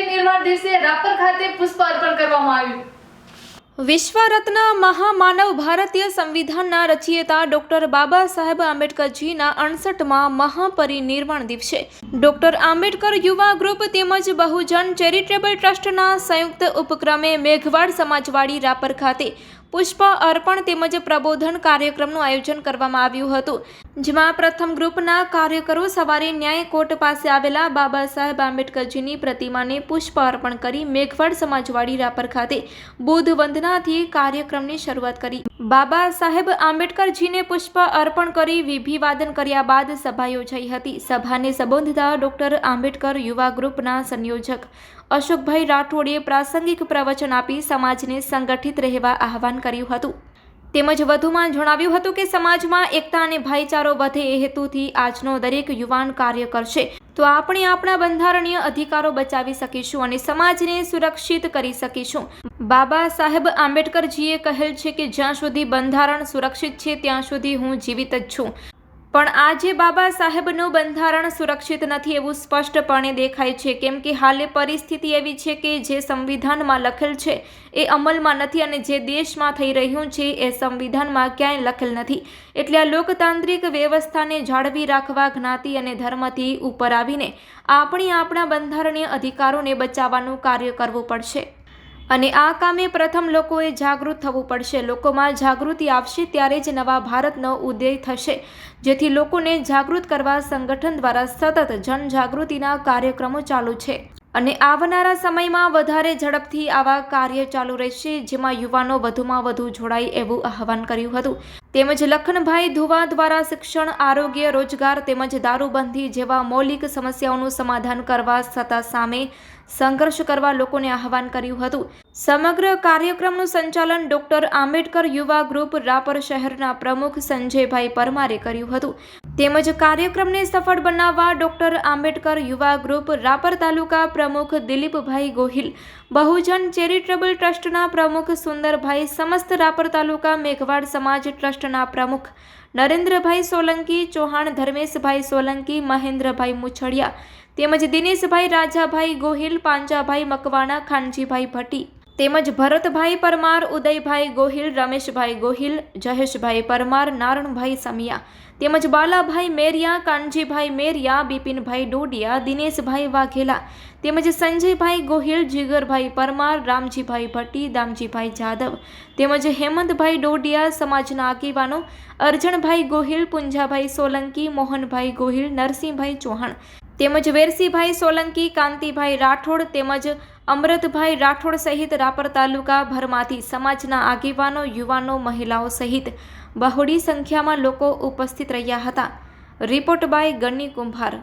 શક્તિ દિવસે રાપર ખાતે પુષ્પ અર્પણ કરવામાં આવ્યું. વિશ્વરત્ન મહામાનવ ભારતીય સંવિધાનના રચયિતા ડોક્ટર બાબા સાહેબ આંબેડકરજીના અણસઠમાં મહાપરિનિર્વાણ દિવસે. ડોક્ટર આંબેડકર યુવા ગ્રુપ તેમજ બહુજન ચેરિટેબલ ટ્રસ્ટના સંયુક્ત ઉપક્રમે મેઘવાડ સમાજવાડી રાપર ખાતે પુષ્પ અર્પણ તેમજ પ્રબોધન કાર્યક્રમનું આયોજન કરવામાં આવ્યું હતું. જેમાં પ્રથમ ગ્રુપના કાર્યકરો સવારે ન્યાય કોર્ટ પાસે આવેલા બાબા સાહેબ આંબેડકરજીની પ્રતિમાને પુષ્પ અર્પણ કરી મેઘવાડ સમાજવાડી રાપર ખાતે બુધ વંદનાથી કાર્યક્રમની શરૂઆત કરી. બાબા સાહેબ આંબેડકરજીને પુષ્પ અર્પણ કરી વિભિવાદન કર્યા બાદ સભા યોજાઈ હતી. સભાને સંબોધતા ડોક્ટર આંબેડકર યુવા ગ્રુપના સંયોજક અશોકભાઈ રાઠોડે પ્રાસંગિક પ્રવચન આપી સમાજને સંગઠિત રહેવા આહવાન કર્યું હતું. તેમજ વધુમાં જણાવ્યું હતું કે સમાજમાં એકતા અને ભાઈચારો વધે એ હેતુથી આજનો દરેક યુવાન કાર્ય કરશે. તો આપણે આપણા બંધારણીય અધિકારો બચાવી શકીશું અને સમાજને સુરક્ષિત કરી શકીશું. બાબા સાહેબ આંબેડકરજીએ કહેલ છે કે જ્યાં સુધી બંધારણ સુરક્ષિત છે, ત્યાં સુધી હું જીવિત જ છું. પણ આજે બાબા સાહેબનું બંધારણ સુરક્ષિત નથી એવું સ્પષ્ટપણે દેખાય છે. કેમ કે હાલે પરિસ્થિતિ એવી છે કે જે સંવિધાનમાં લખેલ છે એ અમલમાં નથી અને જે દેશમાં થઈ રહ્યું છે એ સંવિધાનમાં ક્યાંય લખેલ નથી. એટલે આ લોકતાંત્રિક વ્યવસ્થાને જાળવી રાખવા જ્ઞાતિ અને ધર્મથી ઉપર આવીને આપણે આપણા બંધારણીય અધિકારોને બચાવવાનું કાર્ય કરવું પડશે. અને આ કામે પ્રથમ લોકોએ જાગૃત થવું પડશે. લોકોમાં જાગૃતિ આવશે ત્યારે જ નવા ભારતનો ઉદય થશે. જેથી લોકોને જાગૃત કરવા સંગઠન દ્વારા સતત જનજાગૃતિના કાર્યક્રમો ચાલુ છે. અને આવનારા સમયમાં વધારે ઝડપથી આવા કાર્ય ચાલુ રહેશે, જેમાં યુવાનો વધુમાં વધુ જોડાય એવું આહવાન કર્યું હતું. તેમજ લખનભાઈ ધુવા દ્વારા શિક્ષણ, આરોગ્ય, રોજગાર તેમજ દારૂબંધી જેવા મૌલિક સમસ્યાઓનું સમાધાન કરવા છતાં સામે સંઘર્ષ કરવા લોકોને આહવાન કર્યું હતું. સમગ્ર કાર્યક્રમનું સંચાલન ડોક્ટર આંબેડકર યુવા ગ્રુપ રાપર શહેરના પ્રમુખ સંજયભાઈ પરમારે કર્યું હતું. તેમજ કાર્યક્રમને સફળ બનાવવા ડોક્ટર આંબેડકર યુવા ગ્રુપ રાપર તાલુકા પ્રમુખ દિલીપભાઈ ગોહિલ, બહુજન ચેરિટેબલ ટ્રસ્ટના પ્રમુખ સુંદરભાઈ, સમસ્ત રાપર તાલુકા મેઘવાડ સમાજ ટ્રસ્ટના પ્રમુખ નરેન્દ્રભાઈ સોલંકી, ચૌહાણ, ધર્મેશભાઈ સોલંકી, મહેન્દ્રભાઈ મુછડિયા તેમજ દિનેશભાઈ રાજાભાઈ ગોહિલ, પાંજાભાઈ મકવાણા, ખાનજીભાઈ ભટ્ટી તેમજ ભરતભાઈ પરમાર, ઉદયભાઈ ગોહિલ, રમેશભાઈ ગોહિલ જહેશભાઈ પરમાર, નારણભાઈ સમિયા તેમજ બાલાભાઈ મેરિયા, કાનજીભાઈ મેરિયા, બિપિનભાઈ ડોડિયા, દિનેશભાઈ વાઘેલા તેમજ સંજયભાઈ ગોહિલ, જીગરભાઈ પરમાર, રામજીભાઈ ભટ્ટી, દામજીભાઈ જાદવ તેમજ હેમંતભાઈ ડોડિયા, સમાજના આગેવાનો અરજણભાઈ ગોહિલ, પુંજાભાઈ સોલંકી, મોહનભાઈ ગોહિલ, નરસિંહભાઈ ચૌહાણ તેમજ વેરસીભાઈ સોલંકી, કાંતિભાઈ રાઠોડ તેમજ અમૃતભાઈ રાઠોડ સહિત રાપર તાલુકા ભરમાંથી સમાજના આગેવાનો, યુવાનો, મહિલાઓ સહિત બહોળી સંખ્યામાં લોકો ઉપસ્થિત રહ્યા હતા. રિપોર્ટ બાય ગન્ની કુંભાર.